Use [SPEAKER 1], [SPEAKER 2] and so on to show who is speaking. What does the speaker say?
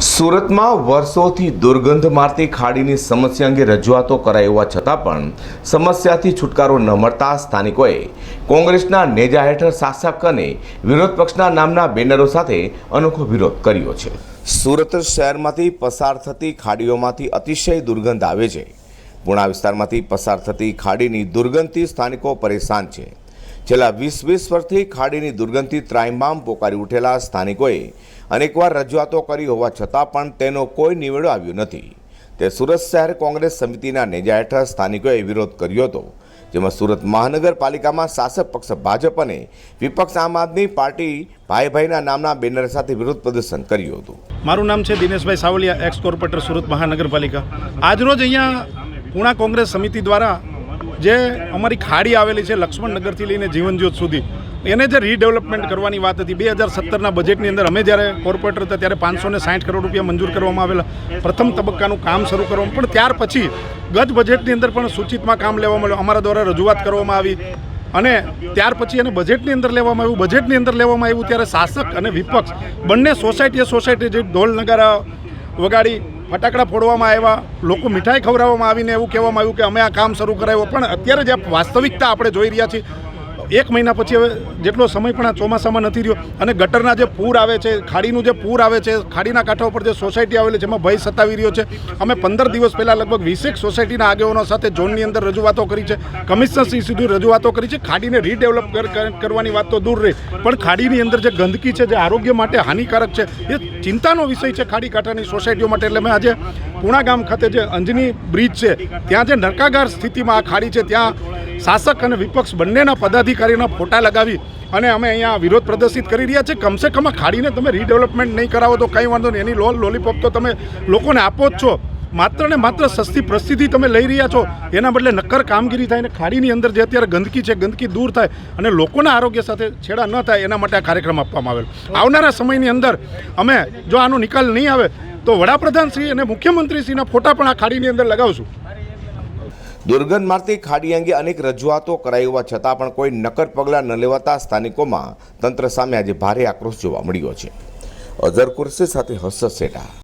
[SPEAKER 1] સુરતમાં વર્ષોથી દુર્ગંધ મારતી ખાડીની સમસ્યા અંગે રજૂઆતો કરાઈ હોવા છતાં પણ સમસ્યાથી છુટકારો ન મળતા સ્થાનિકોએ કોંગ્રેસના નેજા હેઠળ શાસક અને વિરોધ પક્ષના નામના બેનરો સાથે અનોખો વિરોધ કર્યો છે. સુરત શહેરમાંથી પસાર થતી ખાડીઓમાંથી અતિશય દુર્ગંધ આવે છે. પૂણા વિસ્તારમાંથી પસાર થતી ખાડીની દુર્ગંધથી સ્થાનિકો પરેશાન છે. છેલ્લા વીસ વીસ વર્ષથી ખાડીની દુર્ગંધથી ત્રાઇમામ પોકારી ઉઠેલા સ્થાનિકોએ અનેકવાર રજૂઆતો કરી હોવા છતાં પણ તેનો કોઈ નિવેડો આવ્યો નથી. તે સુરત શહેર કોંગ્રેસ સમિતિના નેજા હેઠળ સ્થાનિકોએ વિરોધ કર્યો હતો, જેમાં સુરત મહાનગરપાલિકામાં શાસક પક્ષ ભાજપ અને વિપક્ષ આમ આદમી પાર્ટી ભાઈ ભાઈના નામના બેનર સાથે વિરોધ પ્રદર્શન કર્યું હતું.
[SPEAKER 2] મારું નામ છે દિનેશભાઈ સાવલિયા એક્સ કોર્પોરેટર સુરત મહાનગરપાલિકા. આજરોજ અહીંયા પૂણા કોંગ્રેસ સમિતિ દ્વારા જે અમારી ખાડી આવેલી છે લક્ષ્મણનગરથી લઈને જીવનજ્યોત સુધી, એને જે રીડેવલપમેન્ટ કરવાની વાત હતી, બે હજાર સત્તરના બજેટની અંદર અમે જ્યારે કોર્પોરેટર હતા ત્યારે પાંચસો ને સાઠ કરોડ રૂપિયા મંજૂર કરવામાં આવેલા. પ્રથમ તબક્કાનું કામ શરૂ કરવામાં, પણ ત્યાર પછી ગત બજેટની અંદર પણ સૂચિતમાં કામ લેવામાં આવ્યું. અમારા દ્વારા રજૂઆત કરવામાં આવી અને ત્યાર પછી એને બજેટની અંદર લેવામાં આવ્યું. બજેટની અંદર લેવામાં આવ્યું ત્યારે શાસક અને વિપક્ષ બંને સોસાયટીએ સોસાયટી જે ઢોલ નગારા વગાડી ફટાકડા ફોડવામાં આવ્યા, લોકો મીઠાઈ ખવડાવવામાં આવીને એવું કહેવામાં આવ્યું કે અમે આ કામ શરૂ કરાવ્યું. પણ અત્યારે જે વાસ્તવિકતા આપણે જોઈ રહ્યા છીએ એક મહિના પછી હવે જેટલો સમય પણ આ ચોમાસામાં નથી રહ્યો અને ગટરના જે પૂર આવે છે, ખાડીનું જે પૂર આવે છે, ખાડીના કાંઠા ઉપર જે સોસાયટી આવેલી એમાં ભય સતાવી રહ્યો છે. અમે પંદર દિવસ પહેલાં લગભગ વીસેક સોસાયટીના આગેવાનો સાથે ઝોનની અંદર રજૂઆતો કરી છે. કમિશનરશ્રી સુધી રજૂઆતો કરી છે. ખાડીને રીડેવલપ કર- કર- કરવાની વાત તો દૂર રહી. પણ ખાડીની અંદર જે ગંદકી છે, જે આરોગ્ય માટે હાનિકારક છે, એ ચિંતાનો વિષય છે ખાડી કાંઠાની સોસાયટીઓ માટે. એટલે મેં આજે પૂણા ગામ ખાતે જે અંજની બ્રિજ છે, ત્યાં જે નરકાગાર સ્થિતિમાં આ ખાડી છે, ત્યાં શાસક અને વિપક્ષ બંનેના પદાધિકારીના ફોટા લગાવી અને અમે અહીંયા વિરોધ પ્રદર્શિત કરી રહ્યા છે કમસે કમ આ ખાડીને તમે રીડેવલપમેન્ટ નહીં કરાવો તો કંઈ વાંધો નહીં. એની લોલ લોલીપોપ તો તમે લોકોને આપો જ છો. માત્ર ને માત્ર સસ્તી પ્રસિદ્ધિ તમે લઈ રહ્યા છો. એના બદલે નક્કર કામગીરી થાય અને ખાડીની અંદર જે અત્યારે ગંદકી છે, ગંદકી દૂર થાય અને લોકોના આરોગ્ય સાથે છેડા ન થાય, એના માટે આ કાર્યક્રમ આપવામાં આવેલો. આવનારા સમયની અંદર અમે જો આનો નિકાલ નહીં આવે તો વડાપ્રધાનશ્રી અને મુખ્યમંત્રીશ્રીના ફોટા પણ આ ખાડીની અંદર લગાવશું.
[SPEAKER 1] દુર્ગંધ મારતી ખાડી અંગે અનેક રજૂઆતો કરાઈ હોવા છતાં પણ કોઈ નક્કર પગલાં ન લેવાતા સ્થાનિકોમાં તંત્ર સામે આજે ભારે આક્રોશ જોવા મળ્યો છે. અઝર કુરશી સાથે હર્ષદ સેઠા.